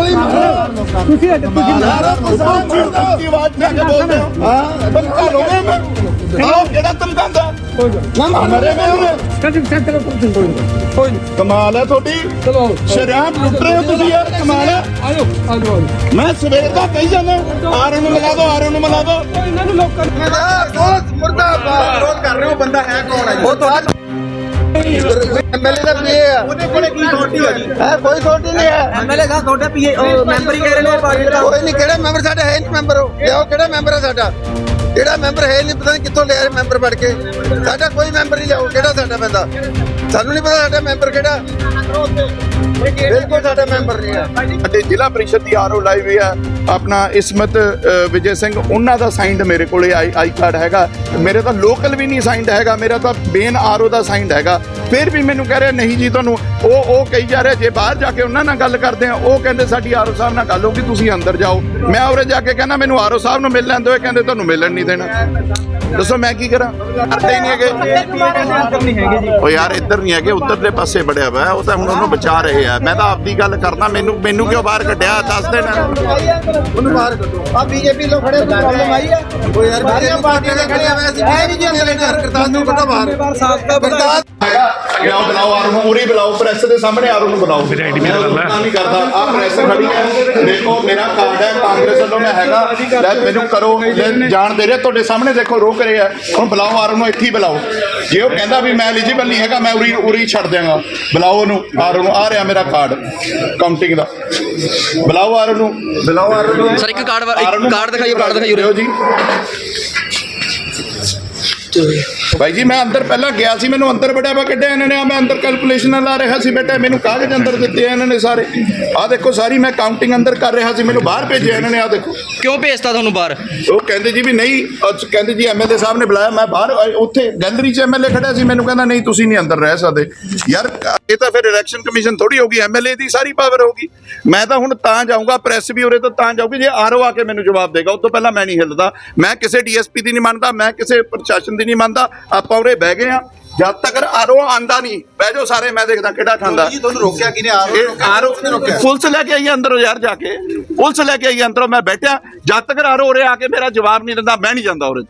ਤੁਸੀਂ ਤੁਸੀਂ ਨਾਰਾ ਤੁਸੀਂ ਦੀ ਆਵਾਜ਼ ਮੈਂ ਬੋਲਦਾ ਹਾਂ ਧਮਕਾ ਲੋਗੇ ਮੈਂ ਆਓ ਜਿਹੜਾ ਧਮਕਾਉਂਦਾ ਨਾ ਮਾਰੇ ਮੈਂ ਕਦੀ ਚੈੱਕ ਕਰੋ ਤੁਸੀਂ ਕੋਈ ਕਮਾਲ ਹੈ ਤੁਹਾਡੀ ਚਲੋ ਸ਼ਰਾਬ ਲੁੱਟ ਰਹੇ ਹੋ ਤੁਸੀਂ ਯਾਰ ਕਮਾਲ ਹੈ ਆਜੋ ਆਜੋ ਮੈਂ ਸਵੇਰ ਦਾ ਕਹੀ ਜਾਂਦਾ ਆਰਨ ਨੂੰ ਮਿਲਾ ਦਿਓ ਆਰਨ ਨੂੰ ਮਿਲਾ ਦਿਓ ਇਹਨਾਂ ਨੂੰ ਲੋਕਾਂ ਨੂੰ ਮੁਰਦਾਬਾਦ, ਵਿਰੋਧ ਕਰ ਰਹੇ ਹੋ, ਬੰਦਾ ਹੈ ਕੌਣ ਹੈ ਉਹ ਤੁਹਾਡਾ ਐਮਐਲਏ ਦਾ ਪੀਏ ਆ। ਉਹਦੇ ਕੋਲੇ ਕੀ ਥੋਟੀ ਹੈ ਜੀ? ਹੈ ਕੋਈ ਥੋਟੀ ਨਹੀਂ ਹੈ। ਐਮਐਲਏ ਦਾ ਤੁਹਾਡੇ ਪੀਏ ਮੈਂਬਰ ਹੀ ਕਹਿ ਰਹੇ ਨੇ ਪਾਰਟੀ ਦਾ ਕੋਈ ਨਹੀਂ ਕਿਹੜਾ ਮੈਂਬਰ ਸਾਡਾ ਹੈ ਨਹੀਂ ਮੈਂਬਰ ਉਹ। ਲਿਆਓ ਕਿਹੜਾ ਮੈਂਬਰ ਹੈ ਸਾਡਾ? ਜਿਹੜਾ ਮੈਂਬਰ ਹੈ ਨਹੀਂ ਪਤਾ ਨਹੀਂ ਕਿੱਥੋਂ ਲਿਆ ਇਹ ਮੈਂਬਰ ਬਣ ਕੇ। ਸਾਡਾ ਕੋਈ ਮੈਂਬਰ ਨਹੀਂ ਲਿਆਓ ਕਿਹੜਾ ਸਾਡਾ ਬੰਦਾ? ਸਾਨੂੰ ਨਹੀਂ ਪਤਾ ਸਾਡਾ ਮੈਂਬਰ ਕਿਹੜਾ। ਬਿਲਕੁਲ ਸਾਡਾ ਮੈਂਬਰ ਨਹੀਂ ਹੈ। ਸਾਡੇ ਜ਼ਿਲ੍ਹਾ ਪ੍ਰੀਸ਼ਦ ਦੀ ਆਰਓ ਲਾਈਵ ਹੈ। ਆਪਣਾ ਇਸਮਤ ਵਿਜੇ ਸਿੰਘ, ਉਹਨਾਂ ਦਾ ਸਾਈਨਡ ਮੇਰੇ ਕੋਲੇ ਆਈ ਆਈ ਕਾਰਡ ਹੈਗਾ। ਮੇਰੇ ਤਾਂ ਲੋਕਲ ਵੀ ਨਹੀਂ ਸਾਈਨਡ ਹੈਗਾ, ਮੇਰਾ ਤਾਂ ਬੇਨ ਆਰਓ ਦਾ ਸਾਈਨਡ ਹੈਗਾ। ਫਿਰ ਵੀ ਮੈਨੂੰ ਕਹਿ ਰਿਹਾ, ਨਹੀਂ ਜੀ, ਤੁਹਾਨੂੰ ਉਹ ਉਹ ਕਹੀ ਜਾ ਰਿਹਾ, ਜੇ ਬਾਹਰ ਜਾ ਕੇ ਉਹਨਾਂ ਨਾਲ ਗੱਲ ਕਰਦੇ ਆ, ਉਹ ਕਹਿੰਦੇ ਸਾਡੀ ਆਰਓ ਸਾਹਿਬ ਨਾਲ ਗੱਲ ਹੋਗੀ ਤੁਸੀਂ ਅੰਦਰ ਜਾਓ। ਮੈਂ ਉਰੇ ਜਾ ਕੇ ਕਹਿੰਦਾ, ਮੈਨੂੰ ਆਰਓ ਸਾਹਿਬ ਨੂੰ ਮਿਲ ਲੈਂਦੇ ਹੋਏ ਕਹਿੰਦੇ ਤੁਹਾਨੂੰ ਮਿਲਣ ਨਹੀਂ ਦੇਣਾ। ਦੱਸੋ ਮੈਂ ਕੀ ਕਰਾਂ? ਕਰਦੇ ਹੀ ਨਹੀਂ ਹੈਗੇ। ਉਹ ਯਾਰ, ਇੱਧਰ ਨਹੀਂ ਹੈਗੇ, ਉੱਧਰਲੇ ਪਾਸੇ ਬੜਿਆ ਵਾ, ਉਹ ਤਾਂ ਹੁਣ ਉਹਨੂੰ ਬਚਾ ਰਹੇ ਆ। ਮੈਂ ਤਾਂ ਆਪਦੀ ਗੱਲ ਕਰਨਾ ਮੈਨੂੰ ਮੈਨੂੰ ਕਿਉਂ ਬਾਹਰ ਕੱਢਿਆ, ਦੱਸ ਦੇਣਾ। ਉਹਨੂੰ ਬਾਹਰ ਕੱਢੋ। ਆ ਬੀਜੇਪੀ ਲੋ ਖੜੇ ਪ੍ਰੋਬਲਮ ਆਈ ਹੈ ਉਹ ਯਾਰ ਸਾਰੀਆਂ ਪਾਰਟੀਆਂ ਦੇ ਖੜੇ ਆ ਵੈਸੇ ਨਹੀਂ ਜੀ ਅੰਦਰ ਕਰਤਾਰ ਨੂੰ ਕੱਢੋ ਬਾਹਰ। ਸਾਥ ਦਾ ਕਰਤਾਰ ਲਿਆਓ ਬੁਲਾਓ ਆਰੂ ਨੂੰ ਉਰੀ ਬੁਲਾਓ ਪ੍ਰੈਸ ਦੇ ਸਾਹਮਣੇ ਆਰੂ ਨੂੰ ਬੁਲਾਓ। ਮੇਰਾ ਆਈਡੀ ਮੇਰਾ ਕੰਮ ਨਹੀਂ ਕਰਦਾ ਆ ਪ੍ਰੈਸ ਖੜੀ ਹੈ। ਦੇਖੋ ਮੇਰਾ ਕਾਰਡ ਹੈ ਕਾਂਗਰਸ ਵੱਲੋਂ ਮੈਂ ਹੈਗਾ। ਲੈ ਮੈਨੂੰ ਕਰੋ ਜਾਣ ਦੇ ਰਿਹਾ ਤੁਹਾਡੇ ਸਾਹਮਣੇ ਦੇਖੋ ਰੋਕ ਰਹੇ ਆ ਹੁਣ ਬੁਲਾਓ ਆਰੂ ਨੂੰ ਇੱਥੇ ਹੀ ਬੁਲਾਓ। ਜੇ ਉਹ ਕਹਿੰਦਾ ਵੀ ਮੈਂ ਐਲੀਜੀਬਲ ਨਹੀਂ ਹੈਗਾ ਮੈਂ ਉਰੀ ਉਰੀ ਛੱਡ ਦਿਆਂਗਾ। ਬੁਲਾਓ ਉਹਨੂੰ ਆਰੂ ਨੂੰ ਆ ਰਿਹਾ ਮੇਰਾ ਕਾਰਡ ਕਾਊਂਟਿੰਗ ਦਾ। ਬੁਲਾਓ ਆਰੂ ਨੂੰ। ਬੁਲਾਓ ਆਰੂ ਨੂੰ। ਸਰ ਇੱਕ ਕਾਰਡ ਨੂੰ ਕਾਰਡ ਦਿਖਾਈਓ ਕਾਰਡ ਦਿਖਾਈਓ। ਦਿਓ ਜੀ। ਭਾਈ ਜੀ ਮੈਂ ਅੰਦਰ ਪਹਿਲਾਂ ਗਿਆ ਸੀ ਮੈਨੂੰ ਅੰਦਰ ਬੜਿਆ ਵਾ ਕੱਢਿਆ ਇਹਨਾਂ ਨੇ। ਆ ਮੈਂ ਅੰਦਰ ਕੈਲਕੂਲੇਸ਼ਨ ਲਾ ਰਿਹਾ ਸੀ ਬੇਟਾ ਮੈਨੂੰ ਕਾਗਜ਼ ਅੰਦਰ ਦਿੱਤੇ ਆ ਇਹਨਾਂ ਨੇ ਸਾਰੇ? ਆ ਦੇਖੋ ਸਾਰੀ ਮੈਂ ਕਾਊਂਟਿੰਗ ਅੰਦਰ ਕਰ ਰਿਹਾ ਸੀ ਮੈਨੂੰ ਬਾਹਰ ਭੇਜਿਆ ਇਹਨਾਂ ਨੇ ਆ ਦੇਖੋ। ਕਿਉਂ ਭੇਜਤਾ ਤੁਹਾਨੂੰ ਬਾਹਰ? ਉਹ ਕਹਿੰਦੇ ਜੀ ਵੀ ਨਹੀਂ ਅੱਜ ਕਹਿੰਦੇ ਜੀ ਐਮਐਲਏ ਸਾਹਿਬ ਨੇ ਬੁਲਾਇਆ ਮੈਂ ਬਾਹਰ ਉੱਥੇ ਗੈਲਰੀ 'ਚ ਐਮਐਲਏ ਖੜਿਆ ਸੀ ਮੈਨੂੰ ਕਹਿੰਦਾ ਨਹੀਂ ਤੁਸੀਂ ਨਹੀਂ ਅੰਦਰ ਰਹਿ ਸਕਦੇ। ਯਾਰ ਇਹ ਤਾਂ ਫਿਰ ਇਲੈਕਸ਼ਨ ਕਮਿਸ਼ਨ ਥੋੜੀ ਹੋਗੀ ਐਮਐਲਏ ਦੀ ਸਾਰੀ ਪਾਵਰ ਹੋਗੀ ਮੈਂ ਤਾਂ ਹੁਣ ਤਾਂ ਜਾਊਂਗਾ ਪ੍ਰੈਸ ਵੀ ਉਰੇ ਤੋਂ ਤਾਂ ਜਾਊਗੀ ਜੇ ਆਰਓ ਆ ਕੇ ਮੈਨੂੰ ਜਵਾਬ ਦੇਗਾ ਉਸ ਤੋਂ ਪਹਿਲਾਂ ਮੈਂ ਨਹੀਂ ਹਿੱਲਦਾ। ਮੈਂ ਕਿਸੇ ਡੀਐਸਪੀ ਦੀ ਨਹੀਂ ਮੰਨਦਾ ਮੈਂ ਕਿਸੇ ਪ੍ਰਸ਼ਾਸਨ ਦੀ ਨਹੀਂ ਮੰਨਦਾ। ਆਪਾਂ ਉਰੇ ਬਹਿ ਗਏ ਆ ਜਦ ਤੱਕ ਆਰਓ ਆਂਦਾ ਨਹੀਂ ਬਹਿ ਜਾਓ ਸਾਰੇ ਮੈਂ ਦੇਖਦਾ ਕਿਹੜਾ ਖਾਂਦਾ। ਜੀ ਤੁਹਾਨੂੰ ਰੋਕਿਆ ਕਿਨੇ ਆ ਇਹ ਆਰੋ ਪੁਲਿਸ ਲੈ ਕੇ ਆਈ ਅੰਦਰੋਂ ਯਾਰ ਜਾ ਕੇ। ਪੁਲਿਸ ਲੈ ਕੇ ਆਈ ਅੰਦਰੋਂ ਮੈਂ ਬੈਠਿਆ। ਜਦ ਤੱਕ ਆਰੋ ਉਰੇ ਆ ਕੇ ਮੇਰਾ ਜਵਾਬ ਨਹੀਂ ਦਿੰਦਾ ਮੈਂ ਨਹੀਂ ਜਾਂਦਾ ਉਰੇ।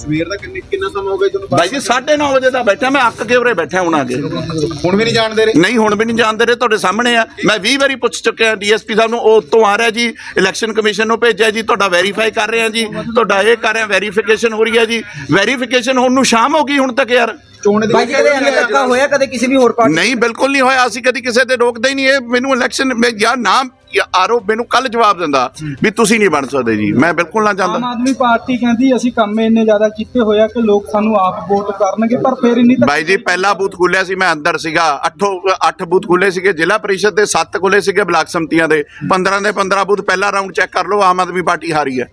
ਸਵੇਰ ਦਾ ਕਿੰਨੇ ਕਿੰਨਾ ਸਮਾਂ ਹੋ ਗਿਆ ਤੁਹਾਨੂੰ ਬਾਈ ਜੀ 9:30 ਵਜੇ ਦਾ ਬੈਠਾ ਮੈਂ ਅੱਕ ਕੇ ਉਰੇ ਬੈਠਾ ਹੁਣ ਆ ਕੇ ਹੁਣ ਵੀ ਨਹੀਂ ਜਾਣ ਦੇ ਰਹੇ? ਨਹੀਂ ਹੁਣ ਵੀ ਨਹੀਂ ਜਾਣਦੇ ਰਹੇ ਤੁਹਾਡੇ ਸਾਹਮਣੇ ਆ। ਮੈਂ 20 ਵਾਰੀ ਪੁੱਛ ਚੁੱਕਿਆ ਡੀਐਸਪੀ ਸਾਹਿਬ ਨੂੰ ਉਹ ਉੱਤੋਂ ਆ ਰਿਹਾ ਜੀ ਇਲੈਕਸ਼ਨ ਕਮਿਸ਼ਨ ਨੂੰ ਭੇਜਿਆ ਜੀ ਤੁਹਾਡਾ ਵੈਰੀਫਾਈ ਕਰ ਰਹੇ ਆ ਜੀ ਤੁਹਾਡਾ ਇਹ ਕਰ ਰਹੇ ਆ ਵੈਰੀਫਿਕੇਸ਼ਨ ਹੋ ਰਹੀ ਹੈ ਜੀ। ਵੈਰੀਫਿਕੇਸ਼ਨ ਹੁਣ ਨੂੰ ਸ਼ਾਮ ਹੋ ਗਈ ਹੁਣ ਤੱਕ ਯਾਰ। ਚੋਣ ਦੇ ਬਾਈ ਜੀ ਕਦੇ ਐਵੇਂ ਧੱਕਾ ਹੋਇਆ ਕਦੇ ਕਿਸੇ ਵੀ ਹੋਰ ਪਾਰਟੀ ਨਹੀਂ ਬਿਲਕੁਲ ਨਹੀਂ ਹੋਇਆ ਅਸੀਂ ਕਦੀ ਕਿਸੇ ਤੇ ਰੋਕਦੇ ਹੀ ਨਹੀਂ ਇਹ ਮੈਨੂੰ ਇਲੈਕਸ਼ਨ ਯਾਰ ਨਾਮ ਆਰੋ ਮੈਨੂੰ ਕੱਲ ਜਵਾਬ ਦਿੰਦਾ ਵੀ ਤੁਸੀਂ ਨਹੀਂ ਬਣ ਸਕਦੇ ਜੀ। ਮੈਂ ਬਿਲਕੁਲ ਨਾ ਆਮ ਚਾਹੁੰਦਾ ਆਦਮੀ ਪਾਰਟੀ ਕਹਿੰਦੀ ਅਸੀਂ ਕੰਮ ਇੰਨੇ ਜ਼ਿਆਦਾ ਕੀਤੇ ਹੋਇਆ ਕਿ ਲੋਕ ਸਾਨੂੰ ਆਪ ਵੋਟ ਕਰਨਗੇ ਪਰ ਫਿਰ ਇੰਨੀ ਤਾਂ ਬਾਈ ਜੀ ਪਹਿਲਾ ਬੂਥ ਖੁੱਲਿਆ ਸੀ ਮੈਂ ਅੰਦਰ ਸੀਗਾ। 8 8 ਬੂਥ ਖੁੱਲੇ ਸੀਗੇ ਜ਼ਿਲ੍ਹਾ ਪ੍ਰੀਸ਼ਦ ਦੇ 7 ਖੁੱਲੇ ਸੀਗੇ ਬਲਾਕ ਸੰਮਤੀਆਂ ਦੇ। 15 ਦੇ 15 ਬੂਥ ਪਹਿਲਾ ਰਾਊਂਡ ਚੈੱਕ ਕਰ ਲਓ ਆਮ ਆਦਮੀ ਪਾਰਟੀ ਹਾਰੀ ਹੈ।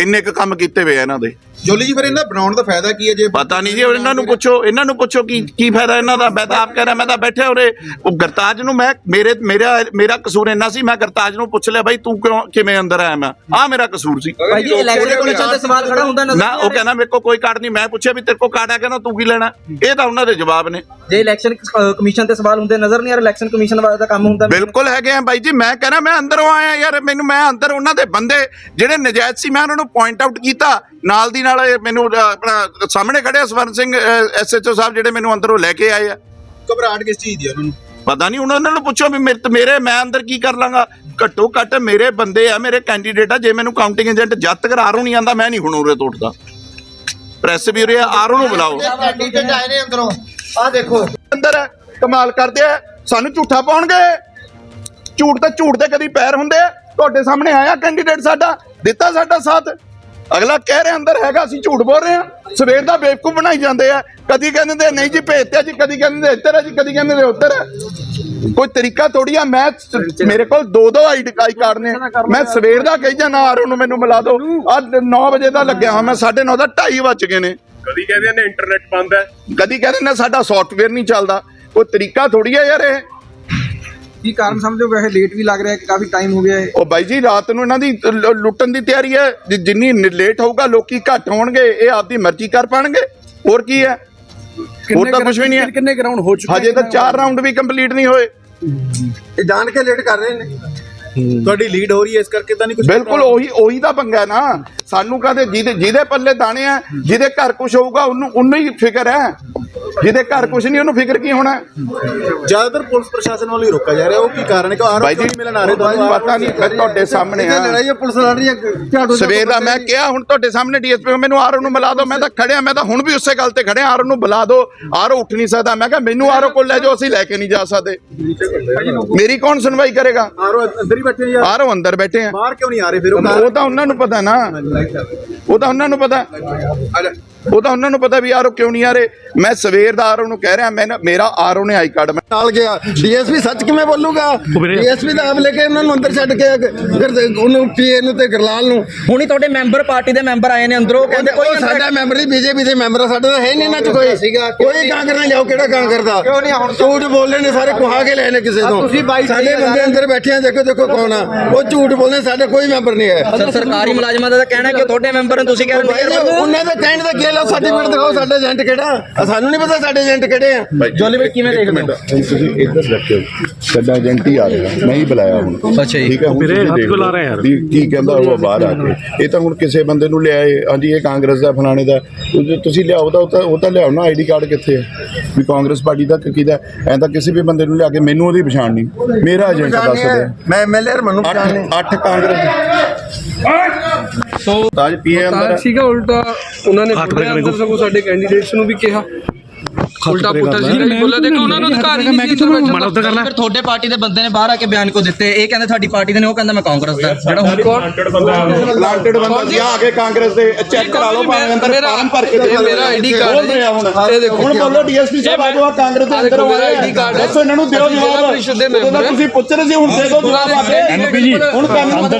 ਇੰਨੇ ਕੁ ਕੰਮ ਕੀਤੇ ਹੋਏ ਆ ਇਹਨਾਂ ਦੇ। ਜੋਲੀ ਜੀ ਫਿਰ ਇਹਨਾਂ ਬਣਾਉਣ ਦਾ ਫਾਇਦਾ ਕੀ ਹੈ ਜੇ ਪਤਾ ਨਹੀਂ ਜੀ ਇਹਨਾਂ ਨੂੰ ਪੁੱਛੋ ਇਹਨਾਂ ਨੂੰ ਪੁੱਛੋ ਕੀ ਕੀ ਫਾਇਦਾ ਇਹਨਾਂ ਦਾ? ਮੈਂ ਤਾਂ ਆਪ ਕਹਿ ਰਿਹਾ ਮੈਂ ਤਾਂ ਬੈਠੇ ਉਰੇ। ਉਹ ਗਰਤਾਜ ਨੂੰ ਮੈਂ ਮੇਰੇ ਮੇਰਾ ਮੇਰਾ ਕਸੂਰ ਇੰਨਾ ਸੀ ਮੈਂ ਗਰਤਾਜ ਨੂੰ ਪੁੱਛ ਲਿਆ ਬਾਈ ਤੂੰ ਕਿਉਂ ਕਿਵੇਂ ਅੰਦਰ ਆਇਆ ਮੈਂ? ਆ ਮੇਰਾ ਕਸੂਰ ਸੀ। ਬਾਈ ਜੀ ਇਲੈਕਸ਼ਨ ਕਮਿਸ਼ਨ ਤੇ ਸਵਾਲ ਖੜਾ ਹੁੰਦਾ ਨਜ਼ਰ ਨਾ ਉਹ। ਕਹਿੰਦਾ ਮੇਰੇ ਕੋਲ ਕੋਈ ਕਾਰਡ ਨਹੀਂ ਮੈਂ ਪੁੱਛਿਆ ਵੀ ਤੇਰੇ ਕੋਲ ਕਾਰਡ ਹੈ ਕਹਿੰਦਾ ਤੂੰ ਕੀ ਲੈਣਾ? ਇਹ ਤਾਂ ਉਹਨਾਂ ਦੇ ਜਵਾਬ ਨੇ। ਜੇ ਇਲੈਕਸ਼ਨ ਕਮਿਸ਼ਨ ਤੇ ਸਵਾਲ ਹੁੰਦੇ ਨਜ਼ਰ ਨਹੀਂ ਆ ਰਿਹਾ ਇਲੈਕਸ਼ਨ ਕਮਿਸ਼ਨ ਦਾ ਕੰਮ ਹੁੰਦਾ। ਬਿਲਕੁਲ ਹੈਗੇ ਆ ਬਾਈ ਜੀ ਮੈਂ ਕਹਿੰਦਾ ਮੈਂ ਅੰਦਰੋਂ ਆਇਆ ਯਾਰ ਮੈਨੂੰ ਮੈਂ ਅੰਦਰ ਉਹਨਾਂ ਦੇ ਬੰਦੇ ਜਿਹੜੇ ਨਜਾਇਜ਼ ਸੀ ਮੈਂ ਉਹਨਾਂ ਨੂੰ ਪੁਆਇੰਟ ਆਊਟ ਕੀਤਾ। ਨਾਲ ਦੀ ਨਾਲ ਮੈਨੂੰ ਆਪਣਾ ਸਾਹਮਣੇ ਖੜੇ ਸਵਰਨ ਸਿੰਘ ਐਸਐਚਓ ਸਾਹਿਬ ਜਿਹੜੇ ਮੈਨੂੰ ਅੰਦਰੋਂ ਲੈ ਕੇ ਆਏ ਆ। ਘਬਰਾਹਟ ਕਿਸ ਚੀਜ਼ ਦੀ ਉਹਨਾਂ ਨੂੰ? ਪਤਾ ਨਹੀਂ ਉਹਨਾਂ ਨੂੰ ਪੁੱਛੋ ਵੀ ਮੇਰੇ ਮੈਂ ਅੰਦਰ ਕੀ ਕਰ ਲਾਂਗਾ? ਘੱਟੋ ਘੱਟ ਮੇਰੇ ਬੰਦੇ ਆ ਮੇਰੇ ਕੈਂਡੀਡੇਟ ਆ ਜੇ ਮੈਨੂੰ ਕਾਊਂਟਿੰਗ ਏਜੰਟ ਜਦ ਤੱਕ ਆਰੋ ਨਹੀਂ ਆਂਦਾ ਮੈਂ ਨਹੀਂ ਹੁਣ ਉਰੇ ਤੋੜਦਾ। ਪ੍ਰੈਸ ਵੀ ਉਰੇ ਆਰੋ ਨੂੰ ਬੁਲਾਓ। ਕੈਂਡੀਡੇਟ ਆਏ ਨੇ ਅੰਦਰੋਂ। ਆ ਦੇਖੋ। ਅੰਦਰ ਹੈ, ਕਮਾਲ ਕਰਦੇ ਆ। ਸਾਨੂੰ ਝੂਠਾ ਪਾਉਣਗੇ। ਝੂਠ ਤੇ ਝੂਠ ਤੇ ਕਦੀ ਪੈਰ ਹੁੰਦੇ ਆ। ਤੁਹਾਡੇ ਸਾਹਮਣੇ ਆਇਆ ਕੈਂਡੀਡੇਟ ਸਾਡਾ ਦਿੱਤਾ ਸਾਡਾ ਸਾਥ। ਅਗਲਾ ਕਹਿ ਰਿਹਾ ਅੰਦਰ ਹੈਗਾ ਅਸੀਂ ਝੂਠ ਬੋਲ ਰਹੇ ਆ ਸਵੇਰ ਦਾ ਬੇਵਕੂਫ ਬਣਾਈ ਜਾਂਦੇ ਆ। ਕਦੀ ਕਹਿੰਦੇ ਨਹੀਂ ਜੀ ਭੇਜਤੇ ਜੀ ਕਦੀ ਕਹਿੰਦੇ ਇੱਧਰ ਹੈ ਜੀ ਕਦੀ ਕਹਿੰਦੇ ਉੱਧਰ ਹੈ ਕੋਈ ਤਰੀਕਾ ਥੋੜੀ ਆ ਮੈਂ ਮੇਰੇ ਕੋਲ ਦੋ ਦੋ ਆਈਡੀ ਕਾਰਡ ਨੇ। ਮੈਂ ਸਵੇਰ ਦਾ ਕਹੀ ਜਾਣਾ ਆਰੋ ਨੂੰ ਮੈਨੂੰ ਮਿਲਾ ਦਿਓ। ਅੱਜ 9 ਵਜੇ ਦਾ ਲੱਗਿਆ ਹਾਂ ਮੈਂ 9:30 ਦਾ 2:30 ਵੱਜ ਗਏ ਨੇ। ਕਦੀ ਕਹਿੰਦੇ ਨੇ ਇੰਟਰਨੈਟ ਬੰਦ ਹੈ। ਕਦੀ ਕਹਿੰਦੇ ਨੇ ਸਾਡਾ ਸੌਫਟਵੇਅਰ ਨਹੀਂ ਚੱਲਦਾ। ਕੋਈ ਤਰੀਕਾ ਥੋੜੀ ਆ ਯਾਰ ਇਹ। ਕੀ ਕਾਰਨ ਸਮਝੋ ਵੈਸੇ ਲੇਟ ਵੀ ਲੱਗ ਰਿਹਾ ਕਿ ਕਾਫੀ ਟਾਈਮ ਹੋ ਗਿਆ ਹੈ। ਉਹ ਬਾਈ ਜੀ ਰਾਤ ਨੂੰ ਇਹਨਾਂ ਦੀ ਲ- ਲੁੱਟਣ ਦੀ ਤਿਆਰੀ ਹੈ। ਜਿ- ਜਿੰਨੀ ਲੇਟ ਹੋਊਗਾ ਲੋਕੀ ਘੱਟ ਹੋਣਗੇ ਇਹ ਆਪਦੀ ਮਰਜ਼ੀ ਕਰ ਪਾਣਗੇ। ਹੋਰ ਕੀ ਹੈ? ਹੋਰ ਤਾਂ ਕੁਝ ਵੀ ਨਹੀਂ ਹੈ। ਕਿੰਨੇ ਗਰਾਊਂਡ ਹੋ ਚੁੱਕੇ ਹਜੇ ਤਾਂ ਚਾਰ ਰਾਊਂਡ ਵੀ ਕੰਪਲੀਟ ਨਹੀਂ ਹੋਏ। ਇਹ ਜਾਣ ਕੇ ਲੇਟ ਕਰ ਰਹੇ ਨੇ। ਤੁਹਾਡੀ ਲੀਡ ਹੋ ਰਹੀ ਹੈ ਇਸ ਕਰਕੇ ਤਾਂ ਨਹੀਂ ਕੁਝ ਬਿਲਕੁਲ ਉਹੀ ਉਹੀ ਤਾਂ ਪੰਗਾ ਨਾ। ਸਾਨੂੰ ਕਹਦੇ ਜਿਹਦੇ ਜਿਹਦੇ ਪੱਲੇ ਦਾਣੇ ਆ ਜਿਹਦੇ ਘਰ ਕੁਝ ਹੋਊਗਾ ਉਹਨੂੰ ਉਹਨੂੰ ਹੀ ਫਿਕਰ ਹੈ। ਜਿਹਦੇ ਘਰ ਕੁਝ ਨਹੀਂ ਉਹਨੂੰ ਫਿਕਰ ਕੀ ਹੋਣਾ? ਜ਼ਿਆਦਾਤਰ ਪੁਲਿਸ ਪ੍ਰਸ਼ਾਸਨ ਵੱਲੋਂ ਹੀ ਰੋਕਾ ਜਾ ਰਿਹਾ ਉਹ ਕੀ ਕਾਰਨ ਹੈ? ਕਿ ਆਰੋ ਜੀ ਮਿਲਣ ਆ ਰਹੇ? ਤੁਹਾਨੂੰ ਪਤਾ ਨਹੀਂ ਫਿਰ ਤੁਹਾਡੇ ਸਾਹਮਣੇ ਆ। ਲੜਾਈ ਹੈ? ਪੁਲਿਸ ਲੜ ਰਹੀ ਹੈ ਝਾੜੂ ਸਵੇਰ ਦਾ ਮੈਂ ਕਿਹਾ ਹੁਣ ਤੁਹਾਡੇ ਸਾਹਮਣੇ ਡੀਐਸਪੀ ਮੈਨੂੰ ਆਰਓ ਨੂੰ ਮਿਲਾ ਦਿਓ ਮੈਂ ਤਾਂ ਖੜਿਆ ਮੈਂ ਤਾਂ ਹੁਣ ਵੀ ਉਸੇ ਗੱਲ ਤੇ ਖੜਿਆ ਆਰਓ ਨੂੰ ਬੁਲਾ ਦਿਓ ਆਰਓ ਉੱਠ ਨਹੀਂ ਸਕਦਾ। ਮੈਂ ਕਿਹਾ ਮੈਨੂੰ ਆਰਓ ਕੋਲ ਲੈ ਜਾਓ ਅਸੀਂ ਲੈ ਕੇ ਨਹੀਂ ਜਾ ਸਕਦੇ। ਮੇਰੀ ਕੌਣ ਸੁਣਵਾਈ ਕਰੇਗਾ? ਆਰੋ ਅੰਦਰ ਹੀ ਬੈਠੇ ਯਾਰ। ਆਰਓ ਅੰਦਰ ਬੈਠੇ ਆ। ਬਾਹਰ ਕਿਉਂ ਨਹੀਂ ਆ ਰਹੇ? ਫਿਰ ਉਹ ਤਾਂ ਉਹਨਾਂ ਨੂੰ ਪਤਾ ਨਾ। ਉਹ ਤਾਂ ਉਹਨਾਂ ਨੂੰ ਪਤਾ। ਉਹ ਤਾਂ ਉਹਨਾਂ ਨੂੰ ਪਤਾ ਵੀ ਆਰਓ ਕਿਉਂ ਨਹੀਂ ਆ ਰਹੇ। ਮੈਂ ਸਵੇਰ ਦਾ ਆਰਓ ਨੂੰ ਕਹਿ ਰਿਹਾ ਮੈਂ ਮੇਰਾ ਆਰਓ ਨੇ ਆਈ ਕਾਰਡ ਨਾਲ ਗਿਆ। ਡੀਐਸਪੀ ਸੱਚ ਕਿਵੇਂ ਬੋਲੂਗਾ? ਡੀਐਸਪੀ ਤਾਂ ਆਪ ਲੈ ਕੇ ਉਹਨਾਂ ਨੂੰ ਅੰਦਰ ਛੱਡ ਕੇ ਉਹਨੂੰ ਪੀਏ ਨੂੰ ਤੇ ਗਰਲਾਲ ਨੂੰ। ਹੁਣੀ ਤੁਹਾਡੇ ਮੈਂਬਰ ਪਾਰਟੀ ਦੇ ਮੈਂਬਰ ਆਏ ਨੇ ਅੰਦਰੋਂ ਕਹਿੰਦੇ ਕੋਈ ਸਾਡਾ ਮੈਂਬਰ ਹੀ ਬੀਜੇਪੀ ਦੇ ਮੈਂਬਰ ਸਾਡੇ ਤਾਂ ਹੈ ਨਹੀਂ ਇਹਨਾਂ ਚ ਕੋਈ। ਕੋਈ ਕਾਂਗਰਸ ਨਹੀਂ ਜਾਓ ਕਿਹੜਾ ਕਾਂਗਰਸ ਦਾ? ਕਿਉਂ ਨਹੀਂ ਹੁਣ ਝੂਠ ਬੋਲਦੇ ਨੇ ਸਾਰੇ ਕੁਹਾ ਕੇ ਲਏ ਨੇ ਕਿਸੇ ਤੋਂ। ਸਾਡੇ ਬੰਦੇ ਅੰਦਰ ਬੈਠੇ ਆ ਦੇਖੋ ਦੇਖੋ ਕੌਣ ਆ। ਉਹ ਝੂਠ ਬੋਲਦੇ ਸਾਡੇ ਕੋਈ ਮੈਂਬਰ ਨਹੀਂ ਹੈ। ਸਰ ਸਰਕਾਰੀ ਮੁਲਾਜ਼ਮਾਂ ਦਾ ਤਾਂ ਕਹਿਣਾ ਕਿ ਤੁਹਾਡੇ ਮੈਂਬਰ ਨੇ ਤੁਸੀਂ ਕਹਿ ਰਹੇ ਹੋ? ਉਹਨਾਂ ਦਾ ਕਹਿਣ ਦਾ ਕੀ ਲਾ ਸਰਟੀਫਿਕੇਟ ਦਿਖਾਓ ਸਾਡਾ ਏਜੰਟ ਕਿਹੜਾ? ਆ, ਸਾਨੂੰ ਨਹੀਂ ਪਤਾ ਸਾਡੇ ਏਜੰਟ ਕਿਹੜੇ ਆ। ਜੋਲੀ ਕਿਵੇਂ ਦੇਖਦੇ ਹੋ? ਤੁਸੀਂ ਇੱਧਰ ਰੱਖਿਓ ਸਾਡਾ ਏਜੰਟ ਹੀ ਆ ਰਿਹਾ। ਮੈਂ ਹੀ ਬੁਲਾਇਆ ਹੁਣ। ਅੱਛਾ ਜੀ। ਠੀਕ ਹੈ ਹੁਣ ਤੁਸੀਂ ਦੇਖ ਲਓ ਵੀ ਕੀ ਕਹਿੰਦਾ ਉਹ ਬਾਹਰ ਆ ਕੇ। ਇਹ ਤਾਂ ਹੁਣ ਕਿਸੇ ਬੰਦੇ ਨੂੰ ਲਿਆਏ। ਹਾਂਜੀ ਇਹ ਕਾਂਗਰਸ ਦਾ ਫਲਾਣੇ ਦਾ। ਤੁਸੀਂ ਲਿਆਓ ਤਾਂ ਉਹ ਤਾਂ ਲਿਆਓ ਨਾ ਆਈਡੀ ਕਾਰਡ ਕਿੱਥੇ ਹੈ ਵੀ ਕਾਂਗਰਸ ਪਾਰਟੀ ਦਾ ਕਿ ਕਿਹਦਾ ਐਂ ਤਾਂ ਕਿਸੇ ਵੀ ਬੰਦੇ ਨੂੰ ਲਿਆ ਕੇ ਮੈਨੂੰ ਉਹਦੀ ਪਛਾਣ ਨਹੀਂ। ਮੇਰਾ ਏਜੰਟ ਦੱਸ ਦੇ ਮੈਂ ਐਮਐਲਏ ਮੈਨੂੰ ਅੱਠ ਪਛਾਣ ਨਹੀਂ ਅੱਠ ਕਾਂਗਰਸ ਸੋ ਤਾਜ ਪੀਏ ਅੰਦਰ। ਸੀਗਾ ਉਲਟਾ ਉਹਨਾਂ ਨੇ ਬੋਲਿਆ ਅੰਦਰ ਸਗੋਂ ਸਾਡੇ ਕੈਂਡੀਡੇਟਸ ਨੂੰ ਵੀ ਕਿਹਾ। ਉਲਟਾ ਸੀਗਾ ਹੀ ਬੋਲਿਆ ਦੇਖੋ ਉਹਨਾਂ ਨੂੰ ਅਧਿਕਾਰ ਹੀ ਨਹੀਂ ਸੀ ਮਾੜਾ ਉੱਤੇ ਕਰਨਾ। ਫਿਰ ਤੁਹਾਡੇ ਪਾਰਟੀ ਦੇ ਬੰਦੇ ਨੇ ਬਾਹਰ ਆ ਕੇ ਬਿਆਨ ਕੋ ਦਿੱਤੇ ਇਹ ਕਹਿੰਦੇ ਤੁਹਾਡੀ ਪਾਰਟੀ ਦੇ ਨੇ ਉਹ ਕਹਿੰਦਾ ਮੈਂ ਕਾਂਗਰਸ ਦਾ। ਜਿਹੜਾ ਹੁਣ ਪਲਾਂਟਡ ਬੰਦਾ ਸੀ ਆ ਕੇ ਕਾਂਗਰਸ ਦੇ ਚੈੱਕ ਕਰਾ ਲਓ ਭਾਵੇਂ ਅੰਦਰ ਫਾਰਮ ਭਰ ਕੇ ਇਹ ਮੇਰਾ ID card ਬੋਲ ਰਿਹਾ ਹੁਣ। ਇਹ ਦੇਖੋ। ਹੁਣ ਬੋਲੋ ਡੀਐਸਪੀ ਸਾਹਿਬ ਆ ਜਾਓ ਆਹ ਕਾਂਗਰਸ ਦੇ ਅੰਦਰ ਦੇਖੋ, ਮੇਰਾ card ਹੈ। ਦੱਸੋ ਇਹਨਾਂ ਨੂੰ ਦਿਓ ਜਵਾਬ। ਪ੍ਰੀਸ਼ਦ ਦੇ ਉਦੋਂ ਤਾਂ ਮੈਂਬਰ ਹਾਂ। ਤੁਸੀਂ ਪੁੱਛ ਰਹੇ ਸੀ ਹੁਣ ਦੇ ਦਿਓ ਜਵਾਬ ਆ ਕੇ। ਐਮਪੀ ਜੀ ਹੁਣ ਕਾਨੂੰਨ ਅੰਦਰ